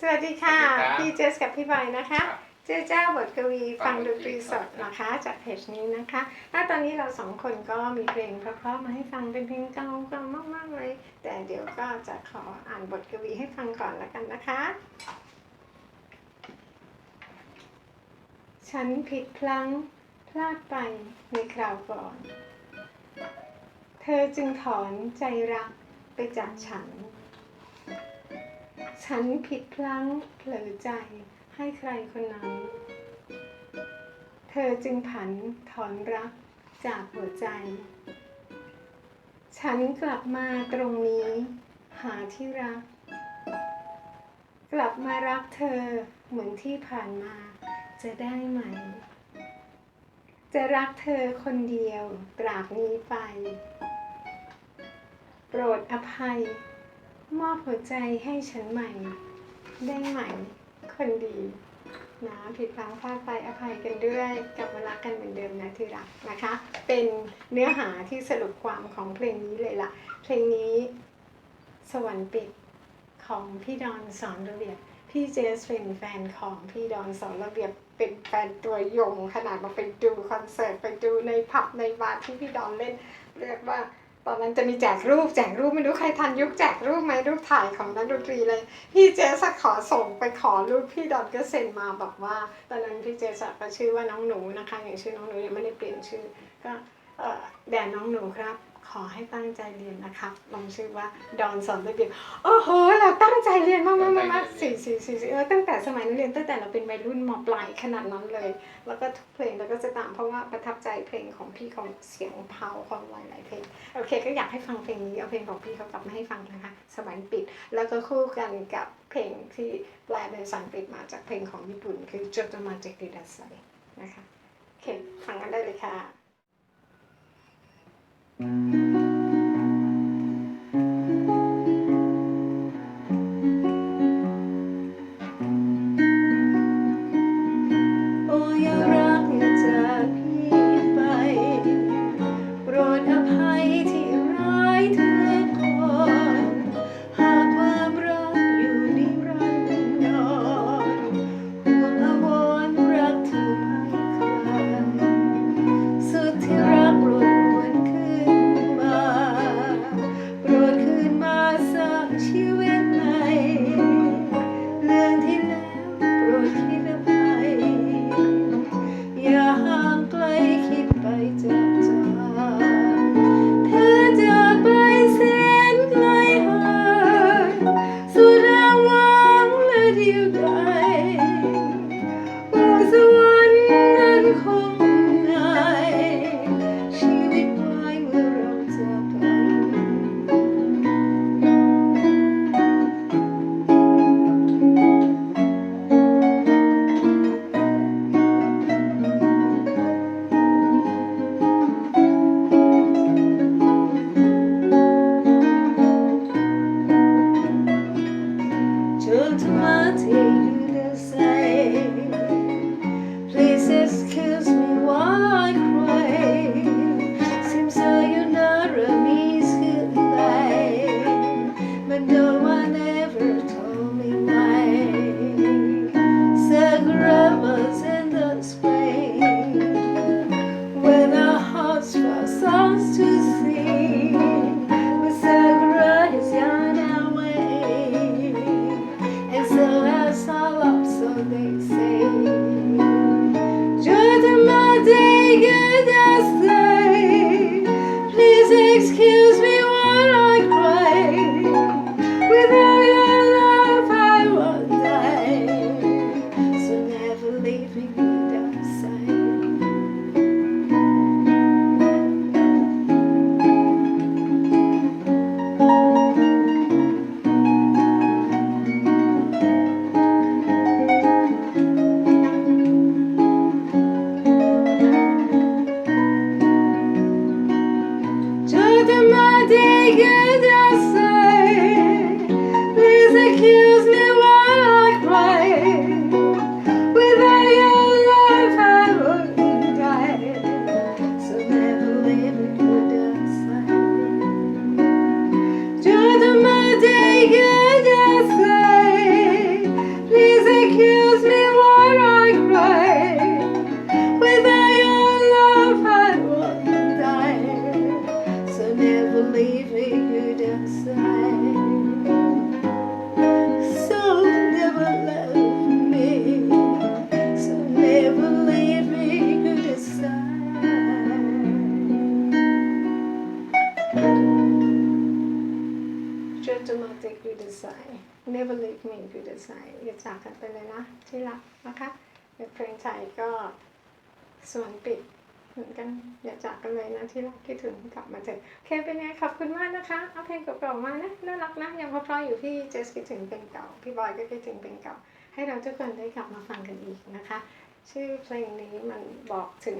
สวัสดีค่ะ สวัสดีครับพี่เจสกับพี่บอยนะคะ ครับเจ้าเจ้าบทกวีฟัฟังงดดนนตตรีรีสสดดนะคะ จากเพจนี้นะคะถ้าตอนนี้เราสองคนก็มีเพลงเพราะๆมาให้ฟังเป็นเพลงเก่าๆมากๆเลย แต่เดี๋ยวก็จะขออ่านบทกวีให้ฟังก่อนแล้วกันนะคะ ฉันผิดพลั้งพลาดไปในคราวก่อน เธอจึงถอนใจรักไปจากฉัน ฉันผิดพลั้งเผลอใจให้ใครคนนั้น เธอจึงผันถอนรักจากหัวใจ ฉันกลับมาตรงนี้ หาที่รัก กลับมารักเธอเหมือนที่ผ่านมาจะได้ไหม จะรักเธอคนเดียวตราบนี้ไป โปรดอภัย มอบหัวใจให้ฉันใหม่ ได้ไหม คนดี นะ ผิดพลั้งพลาดไปอภัยกันด้วยกลับมารักกันเหมือนเดิมนะที่รักนะคะ เป็นเนื้อหาที่สรุปความของเพลงนี้เลยล่ะ เพลงนี้ สวรรค์ปิดของพี่ดอนสอนระเบียบพี่เจสเป็นแฟนของพี่ดอนสอนระเบียบเป็นแฟนตัวยงขนาดมาไปดูคอนเสิร์ตไปดูในผับในบาร์ที่พี่ดอนเล่น เรียกว่า ตอนนั้นจะมีแจกรูปแจกรูปไม่รู้ใครทันยุคแจกรูปไหมรูปถ่ายของนักดนตรีเลย พี่เจสขอส่งไปขอรูปพี่ดอนก็เซ็นมาบอกว่า ตอนนั้นพี่เจสก็ชื่อว่าน้องหนูนะคะอย่างชื่อน้องหนูยังไม่ได้เปลี่ยนชื่อก็แด่น้องหนูครับ ขอให้ตั้งใจเรียนนะครับลองชื่อว่าดอนสอนระเบียบโอ้โห เราตั้งใจเรียนมากมากมากมากสี่สี่สี่สี่เออตั้งแต่สมัยนักเรียนตั้งแต่เราเป็นวัยรุ่นมปลายขนาดนั้นเลย แล้วก็ทุกเพลงเราก็จะตามเพราะว่าประทับใจเพลงของพี่ของเสียงเพราของหลายๆเพลงโอเค ก็อยากให้ฟังเพลงนี้เอาเพลงของพี่เขากลับมาให้ฟังนะคะสมัยปิด แล้วก็คู่กันกับเพลงที่แปลเป็นภาษาอังกฤษมาจากเพลงของญี่ปุ่น คือจดมาจากดิดัสไซนะคะโอเคฟังกันได้เลยค่ะ here leave me to the side อย่าจากกันไปเลยนะ ที่รักนะคะเดี๋ยวเพลงไทยก็สวนปิดเหมือนกันอย่าจากกันเลยนะที่รักคิดถึงกลับมาเถอะโอเคเป็นไงขอบคุณมากนะคะ เอาเพลงเก่าๆมานะน่ารักนะยังเพราะๆอยู่พี่เจสคิดถึงเพลงเก่าพี่บอยก็คิดถึงเพลงเก่า ให้เราทุกคนได้กลับมาฟังกันอีกนะคะ ชื่อเพลงนี้มันบอกถึง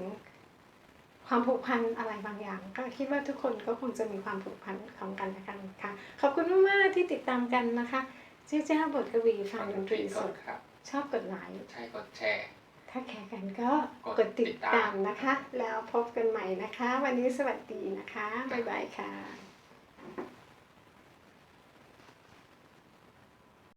ความผูกพันอะไรบางอย่าง ก็คิดว่าทุกคนก็คงจะมีความผูกพันของกันและกันค่ะ ขอบคุณมากๆที่ติดตามกันนะคะชื่อเจ้าบทกวีฟังดนตรีสก่อนดครับชอบกดไลค์ใช่กดแชร์ ถ้าแคร์กันก็กกดดติติดดตามตามนะคะ แล้วพบกันใหม่นะคะ วันนี้สวัสดีนะคะ บ๊ายบายค่ะ